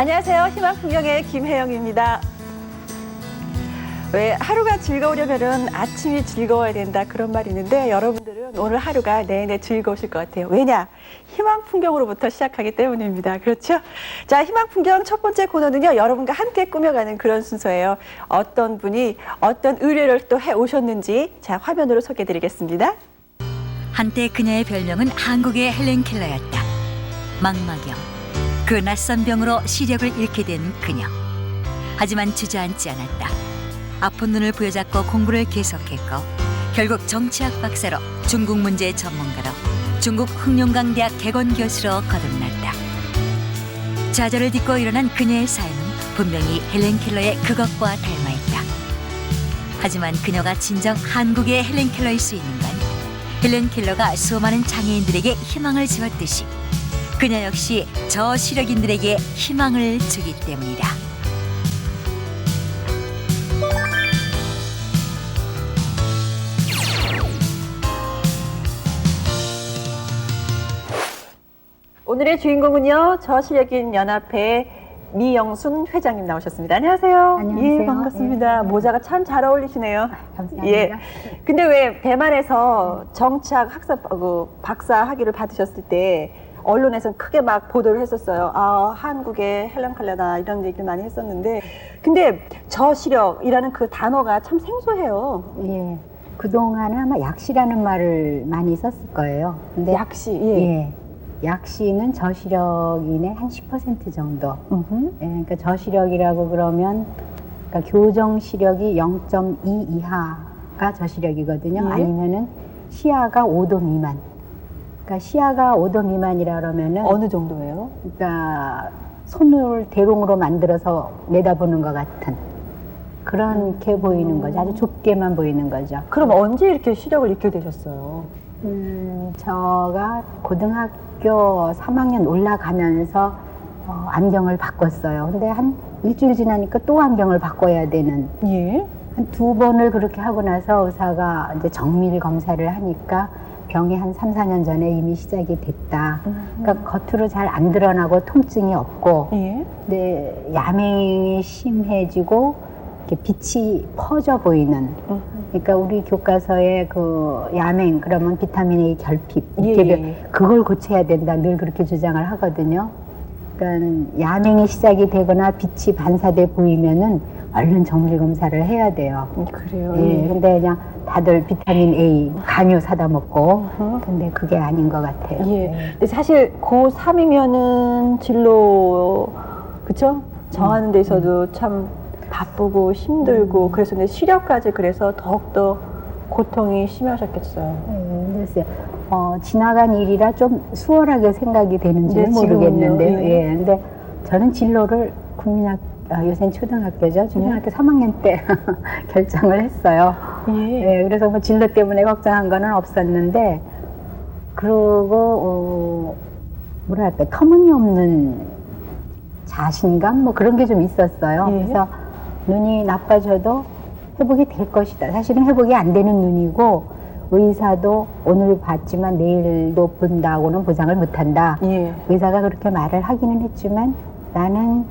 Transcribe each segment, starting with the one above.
안녕하세요. 희망풍경의 김혜영입니다. 왜 하루가 즐거우려면은 아침이 즐거워야 된다 그런 말이 있는데 여러분들은 오늘 하루가 내내 즐거우실 것 같아요. 왜냐? 희망 풍경으로부터 시작하기 때문입니다. 그렇죠? 자, 희망 풍경 첫 번째 코너는요. 여러분과 함께 꾸며가는 그런 순서예요. 어떤 분이 어떤 의뢰를 또 해 오셨는지 자, 화면으로 소개해 드리겠습니다. 한때 그녀의 별명은 한국의 헬렌 켈러였다. 망막염. 그 낯선 병으로 시력을 잃게 된 그녀. 하지만 주저앉지 않았다. 아픈 눈을 부여잡고 공부를 계속했고 결국 정치학 박사로 중국 문제 전문가로 중국 흑룡강대학 개건 교수로 거듭났다. 좌절을 딛고 일어난 그녀의 삶은 분명히 헬렌 켈러의 그것과 닮아 있다. 하지만 그녀가 진정 한국의 헬렌 켈러일 수 있는 건 헬렌 켈러가 수많은 장애인들에게 희망을 주었듯이 그녀 역시 저 시력인들에게 희망을 주기 때문이다. 오늘의 주인공은요, 저시력인 연합회 미영순 회장님 나오셨습니다. 안녕하세요. 안녕하세요. 예, 반갑습니다. 네. 모자가 참 잘 어울리시네요. 감사합니다. 예. 근데 왜 대만에서 정치학 학사 그 박사 학위를 받으셨을 때 언론에서 크게 막 보도를 했었어요. 아, 한국의 헬렌 칼레다 이런 얘기를 많이 했었는데 근데 저시력이라는 그 단어가 참 생소해요. 예. 그동안은 아마 약시라는 말을 많이 썼을 거예요. 근데 약시. 예. 예. 약시는 저시력인의 한 10% 정도. 음흠. 예, 그러니까 저시력이라고 그러면 그러니까 교정 시력이 0.2 이하가 저시력이거든요. 예. 아니면은 시야가 5도 미만. 그러니까 시야가 5도 미만이라 그러면은 어느 정도예요? 그러니까 손을 대롱으로 만들어서 내다보는 것 같은 그렇게 보이는 거죠. 아주 좁게만 보이는 거죠. 그럼 언제 이렇게 시력을 잃게 되셨어요? 음, 제가 고등학교 3학년 올라가면서 어, 안경을 바꿨어요. 근데 한 일주일 지나니까 또 안경을 바꿔야 되는 예. 한 두 번을 그렇게 하고 나서 의사가 이제 정밀 검사를 하니까 병이 한 3, 4년 전에 이미 시작이 됐다. 그러니까 겉으로 잘 안 드러나고 통증이 없고 예. 네, 야맹이 심해지고 이렇게 빛이 퍼져 보이는. 음. 그러니까 우리 교과서에 그 야맹 그러면 비타민 A 결핍 예, 예. 그걸 고쳐야 된다 늘 그렇게 주장을 하거든요. 그러니까 야맹이 시작이 되거나 빛이 반사돼 보이면은 얼른 정밀 검사를 해야 돼요. 음, 그래요. 예, 근데 그냥 다들 비타민 A 간유 사다 먹고 음. 근데 그게 아닌 것 같아요. 예. 근데 사실 고3이면은 진로 그쵸? 정하는 데 있어도 참 바쁘고 힘들고 그래서 근데 시력까지 그래서 더욱더 고통이 심하셨겠어요. 네, 글쎄요. 어, 지나간 일이라 좀 수월하게 생각이 되는지는 네, 지금은요. 모르겠는데요. 예. 예. 근데 저는 진로를 국민학, 아, 요새는 초등학교죠. 중학교 3학년 때 결정을 했어요. 예. 예, 그래서 뭐 진로 때문에 걱정한 거는 없었는데, 그러고, 어, 뭐랄까, 터무니없는 자신감? 뭐 그런 게 좀 있었어요. 예. 그래서 눈이 나빠져도 회복이 될 것이다. 사실은 회복이 안 되는 눈이고, 의사도 오늘 봤지만 내일도 본다고는 보장을 못 한다. 예. 의사가 그렇게 말을 하기는 했지만 나는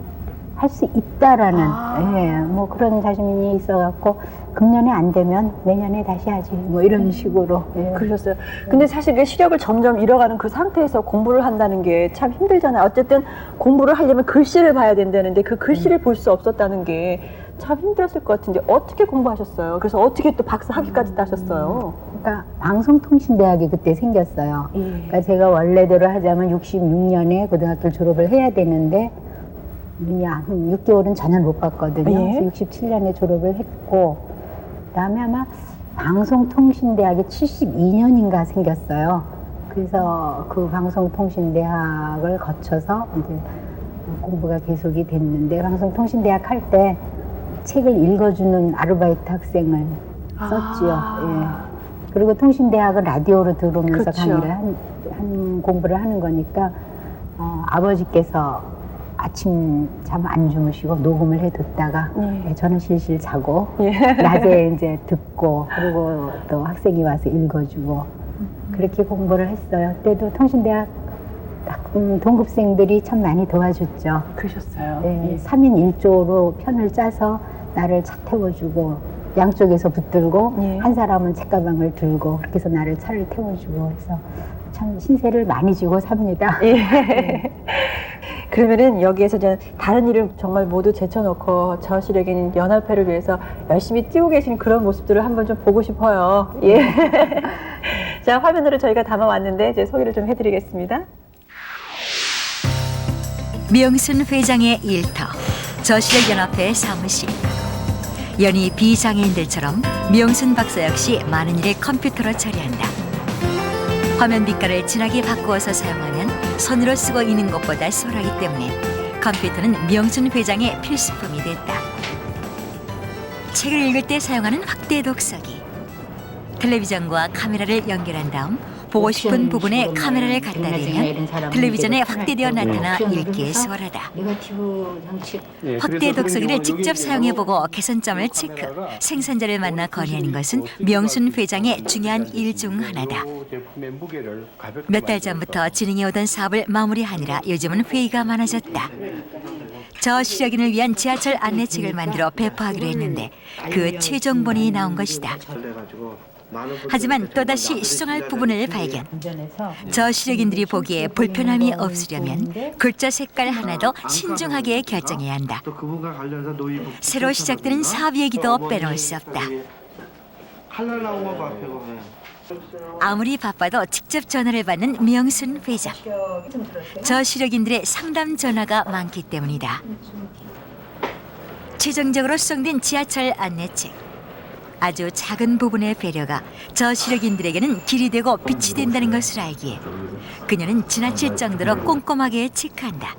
할 수 있다라는 아. 예, 뭐 그런 자신이 있어갖고 금년에 안 되면 내년에 다시 하지 뭐 이런 식으로 예. 그러셨어요. 근데 사실 그 시력을 점점 잃어가는 그 상태에서 공부를 한다는 게 참 힘들잖아요. 어쨌든 공부를 하려면 글씨를 봐야 된다는데 그 글씨를 볼 수 없었다는 게 참 힘들었을 것 같은데 어떻게 공부하셨어요? 그래서 어떻게 또 박사 학위까지 따셨어요? 그러니까 방송통신대학이 그때 생겼어요. 예. 그러니까 제가 원래대로 하자면 66년에 고등학교를 졸업을 해야 되는데 한 6개월은 전혀 못 봤거든요. 예. 그래서 67년에 졸업을 했고 그다음에 아마 방송통신대학이 72년인가 생겼어요. 그래서 그 방송통신대학을 거쳐서 이제 공부가 계속이 됐는데 방송통신대학 할 때 책을 읽어주는 아르바이트 학생을 썼지요. 아. 예. 그리고 통신대학은 라디오로 들어오면서 그렇죠. 강의를 한, 한 공부를 하는 거니까 어, 아버지께서 아침 잠 안 주무시고 녹음을 해뒀다가 예. 예, 저는 실실 자고 예. 낮에 이제 듣고 그리고 또 학생이 와서 읽어주고 그렇게 공부를 했어요. 그때도 통신대학 딱 음, 동급생들이 참 많이 도와줬죠. 그러셨어요. 네, 예. 3인 1조로 편을 짜서 나를 차 태워주고 양쪽에서 붙들고 예. 한 사람은 책가방을 들고 그렇게 해서 나를 차를 태워주고 그래서 참 신세를 많이 지고 삽니다. 예. 그러면은 여기에서 이제 다른 일을 정말 모두 제쳐놓고 저시력인 연합회를 위해서 열심히 뛰고 계신 그런 모습들을 한번 좀 보고 싶어요. 예. 자, 화면으로 저희가 담아왔는데 이제 소개를 좀 해드리겠습니다. 명순 회장의 일터 저시력연합회 사무실 연희 비장애인들처럼 명순 박사 역시 많은 일을 컴퓨터로 처리한다 화면 빛깔을 진하게 바꾸어서 사용하면 손으로 쓰고 있는 것보다 수월하기 때문에 컴퓨터는 명순 회장의 필수품이 됐다. 책을 읽을 때 사용하는 확대 독서기. 텔레비전과 카메라를 연결한 다음 보고 싶은 부분에 카메라를 갖다 대면 텔레비전에 확대되어 나타나 읽기에 수월하다. 예, 확대 독서기를 직접 사용해보고 개선점을 체크, 생산자를 만나 건의하는 것은 뭐 명순 회장의 중요한 일 중 하나다. 몇 달 전부터 진행해오던 사업을 마무리하느라 요즘은 회의가 많아졌다. 저 시력인을 위한 지하철 안내책을 만들어 배포하기로 했는데 그 최종본이 나온 것이다. 하지만 또다시 수정할 부분을 발견. 운전해서 저 시력인들이 보기에 불편함이 없으려면 글자 색깔 하나도 신중하게 결정해야 한다. 또 그분과 관련해서 노이부 새로 시작되는 사업 얘기도 빼놓을 수 없다. 칼날 나온 거 봐, 배고 아무리 바빠도 직접 전화를 받는 명순 회장. 저 시력인들의 상담 전화가 많기 때문이다. 최종적으로 수정된 지하철 안내책. 아주 작은 부분의 배려가 저 시력인들에게는 길이 되고 빛이 된다는 것을 알기에 그녀는 지나칠 정도로 꼼꼼하게 체크한다.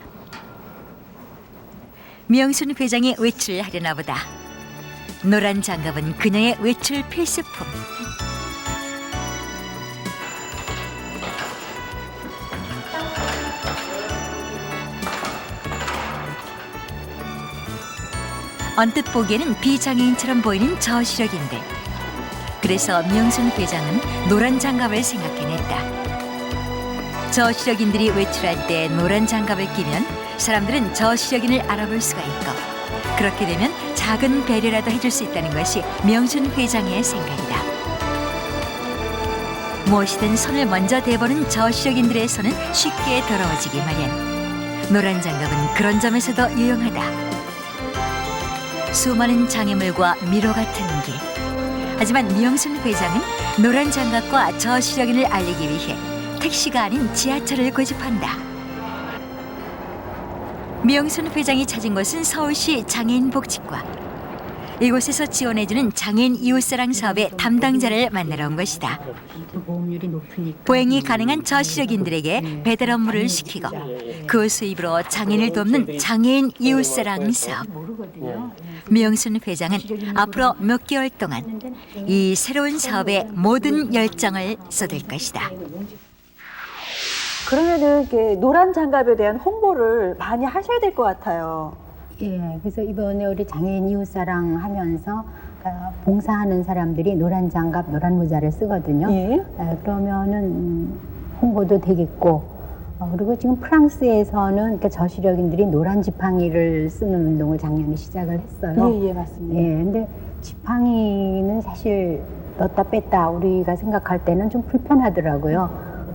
명순 회장이 외출을 하려나 보다. 노란 장갑은 그녀의 외출 필수품. 언뜻 보기에는 비장애인처럼 보이는 저시력인들. 그래서 명순 회장은 노란 장갑을 생각해냈다. 저시력인들이 외출할 때 노란 장갑을 끼면 사람들은 저시력인을 알아볼 수가 있고 그렇게 되면 작은 배려라도 해줄 수 있다는 것이 명순 회장의 생각이다. 무엇이든 손을 먼저 대보는 저시력인들의 손은 쉽게 더러워지기 마련. 노란 장갑은 그런 점에서도 유용하다. 수많은 장애물과 미로 같은 길. 하지만 명순 회장은 노란 장갑과 저시력인을 알리기 위해 택시가 아닌 지하철을 고집한다. 명순 회장이 찾은 곳은 서울시 장애인 복지과. 이곳에서 지원해주는 장애인 이웃사랑 사업의 담당자를 만나러 온 것이다. 보행이 가능한 저시력인들에게 배달 업무를 시키고 그 수입으로 장애인을 돕는 장애인 이웃사랑 사업. 명순 회장은 앞으로 몇 개월 동안 이 새로운 사업에 모든 열정을 쏟을 것이다. 그러면은 이게 노란 장갑에 대한 홍보를 많이 하셔야 될 것 같아요. 예, 그래서 이번에 우리 장애인 이웃사랑 하면서 어, 봉사하는 사람들이 노란 장갑, 노란 모자를 쓰거든요. 예. 예, 그러면은 음, 홍보도 되겠고 어, 그리고 지금 프랑스에서는 그러니까 저시력인들이 노란 지팡이를 쓰는 운동을 작년에 시작을 했어요. 예, 예, 맞습니다. 예, 근데 지팡이는 사실 넣었다 뺐다 우리가 생각할 때는 좀 불편하더라고요.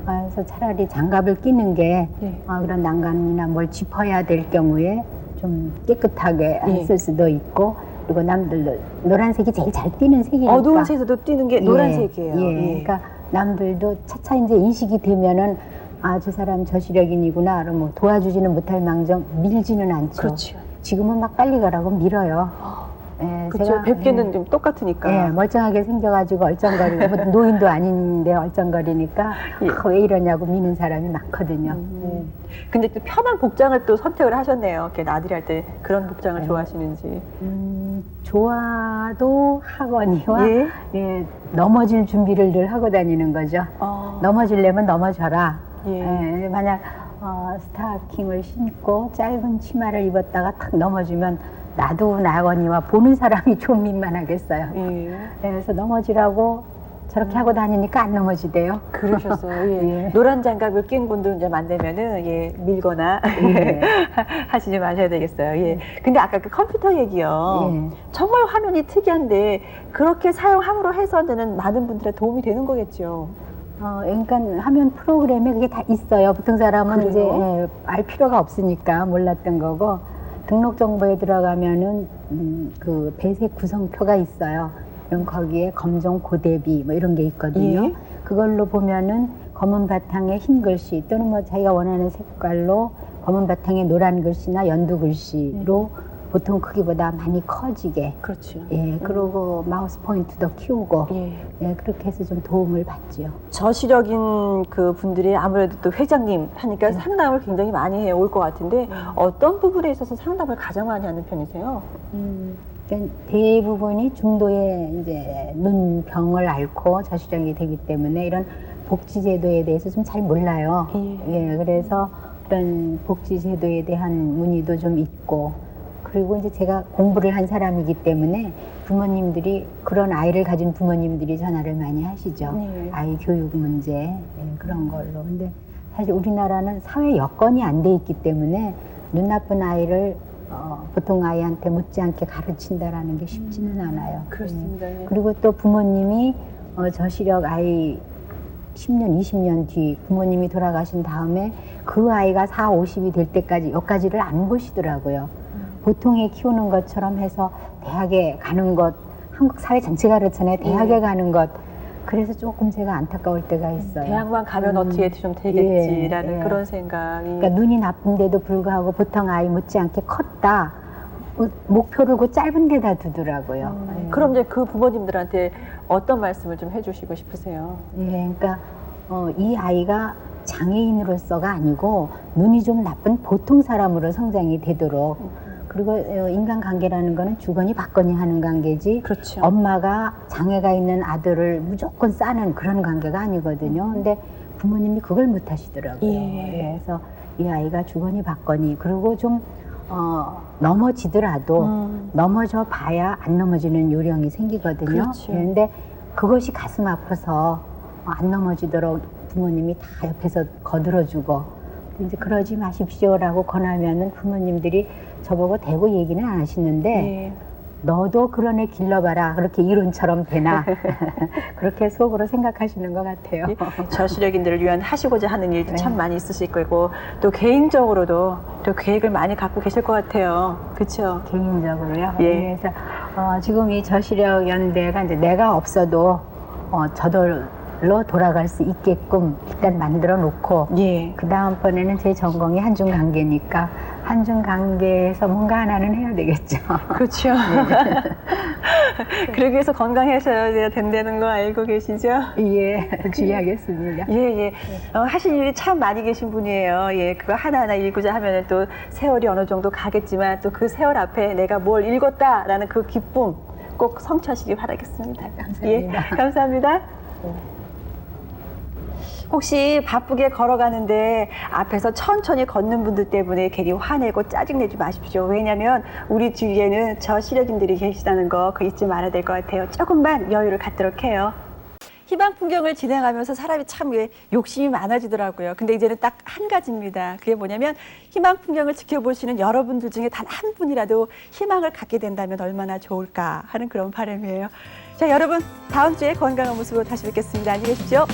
아, 그래서 차라리 장갑을 끼는 게 예. 아, 그런 난간이나 뭘 짚어야 될 경우에 좀 깨끗하게 예. 쓸 수도 있고 그리고 남들도 노란색이 제일 잘 띄는 색이니까 어두운 색에서도 뛰는 게 예, 노란색이에요. 예, 그러니까 남들도 차차 이제 인식이 되면은 아 저 사람 저시력인이구나. 그럼 뭐 도와주지는 못할 망정 밀지는 않죠. 그렇죠. 지금은 막 빨리 가라고 밀어요. 예, 그렇죠. 뵙기는 좀 예, 똑같으니까. 예, 멀쩡하게 생겨가지고 얼쩡거리고 뭐 노인도 아닌데 얼쩡거리니까 예. 아, 왜 이러냐고 미는 사람이 많거든요. 음. 근데 또 편한 복장을 또 선택을 하셨네요. 이렇게 나들이 할 때 그런 복장을 네. 좋아하시는지. 음, 좋아도 하거니와 예. 예, 넘어질 준비를 늘 하고 다니는 거죠. 어. 넘어지려면 넘어져라. 예. 예, 만약 어, 스타킹을 신고 짧은 치마를 입었다가 탁 넘어지면 나도 나거니와 보는 사람이 좀 민망하겠어요. 예. 예, 그래서 넘어지라고 저렇게 하고 다니니까 안 넘어지대요. 그러셨어요. 예. 예. 노란 장갑을 낀 분들 이제 만나면은 예, 밀거나 예. 하시지 마셔야 되겠어요. 예. 근데 아까 그 컴퓨터 얘기요. 예. 정말 화면이 특이한데 그렇게 사용함으로 해서는 많은 분들의 도움이 되는 거겠죠. 어, 그러니까 화면 프로그램에 그게 다 있어요. 보통 사람은 그래요? 이제 예, 알 필요가 없으니까 몰랐던 거고 등록 정보에 들어가면은 음, 그 배색 구성표가 있어요. 그럼 거기에 검정 고대비 뭐 이런 게 있거든요. 예. 그걸로 보면은 검은 바탕에 흰 글씨 또는 뭐 자기가 원하는 색깔로 검은 바탕에 노란 글씨나 연두 글씨로 보통 크기보다 많이 커지게 그렇죠. 예, 그리고 마우스 포인트도 키우고 예. 예, 그렇게 해서 좀 도움을 받죠. 저시력인 그 분들이 아무래도 또 회장님 하니까 상담을 굉장히 많이 해 올 것 같은데 어떤 부분에 있어서 상담을 가장 많이 하는 편이세요? 음, 그러니까 대부분이 중도의 이제 눈병을 앓고 저시력이 되기 때문에 이런 복지제도에 대해서 좀 잘 몰라요. 예. 예, 그래서 그런 복지제도에 대한 문의도 좀 있고, 그리고 이제 제가 공부를 한 사람이기 때문에 부모님들이 그런 아이를 가진 부모님들이 전화를 많이 하시죠. 네. 아이 교육 문제 예, 그런 걸로. 근데 사실 우리나라는 사회 여건이 안 돼 있기 때문에 눈 나쁜 아이를 어, 보통 아이한테 못지않게 가르친다라는 게 쉽지는 않아요. 그렇습니다. 예. 예. 그리고 또 부모님이 어, 저시력 아이 10년, 20년 뒤 부모님이 돌아가신 다음에 그 아이가 4, 50이 될 때까지 여기까지를 안 보시더라고요. 보통에 키우는 것처럼 해서 대학에 가는 것, 한국 사회 전체가 그렇잖아요. 대학에 예. 가는 것. 그래서 조금 제가 안타까울 때가 있어요. 대학만 가면 음. 어떻게 좀 되겠지라는 예, 예. 그런 생각이 그러니까 눈이 나쁜데도 불구하고 보통 아이 못지않게 컸다. 어, 목표를 그 짧은 데다 두더라고요. 예. 그럼 이제 그 부모님들한테 어떤 말씀을 좀 해주시고 싶으세요? 예, 그러니까 어, 이 아이가 장애인으로서가 아니고 눈이 좀 나쁜 보통 사람으로 성장이 되도록 그리고 어, 인간관계라는 거는 주거니 받거니 하는 관계지 그렇죠. 엄마가 장애가 있는 아들을 무조건 싸는 그런 관계가 아니거든요. 근데 부모님이 그걸 못 하시더라고요. 예. 그래서 이 아이가 주거니 받거니 그리고 좀 어, 넘어지더라도 음. 넘어져 봐야 안 넘어지는 요령이 생기거든요. 그렇죠. 그런데 그것이 가슴 아파서 안 넘어지도록 부모님이 다 옆에서 거들어주고 이제 그러지 마십시오라고 권하면은 부모님들이 저보고 대고 얘기는 안 하시는데 예. 너도 그런 애 길러봐라 그렇게 이론처럼 되나 그렇게 속으로 생각하시는 것 같아요. 예, 저시력인들을 위한 하시고자 하는 일도 네. 참 많이 있으실 거고 또 개인적으로도 또 계획을 많이 갖고 계실 것 같아요. 그렇죠? 개인적으로요. 예. 그래서 어, 지금 이 저시력 연대가 이제 내가 없어도 어, 저절로 돌아갈 수 있게끔 일단 만들어 놓고 예. 그 다음번에는 제 전공이 한중 관계니까 한중 관계에서 뭔가 하나는 해야 되겠죠. 그렇죠. 그러기 위해서 건강하셔야 된다는 거 알고 계시죠? 예, 주의하겠습니다. 예, 예. 어, 하실 일이 참 많이 계신 분이에요. 예, 그거 하나하나 읽고자 하면 또 세월이 어느 정도 가겠지만 또 그 세월 앞에 내가 뭘 읽었다라는 그 기쁨 꼭 성취하시기 바라겠습니다. 감사합니다. 예, 감사합니다. 혹시 바쁘게 걸어가는데 앞에서 천천히 걷는 분들 때문에 괜히 화내고 짜증내지 마십시오. 왜냐하면 우리 주위에는 저시력인들이 계시다는 거 그거 잊지 말아야 될 것 같아요. 조금만 여유를 갖도록 해요. 희망 풍경을 진행하면서 사람이 참왜 욕심이 많아지더라고요. 근데 이제는 딱 한 가지입니다. 그게 뭐냐면 희망 풍경을 지켜보시는 여러분들 중에 단 한 분이라도 희망을 갖게 된다면 얼마나 좋을까 하는 그런 바람이에요. 자, 여러분 다음 주에 건강한 모습으로 다시 뵙겠습니다. 안녕히 계십시오.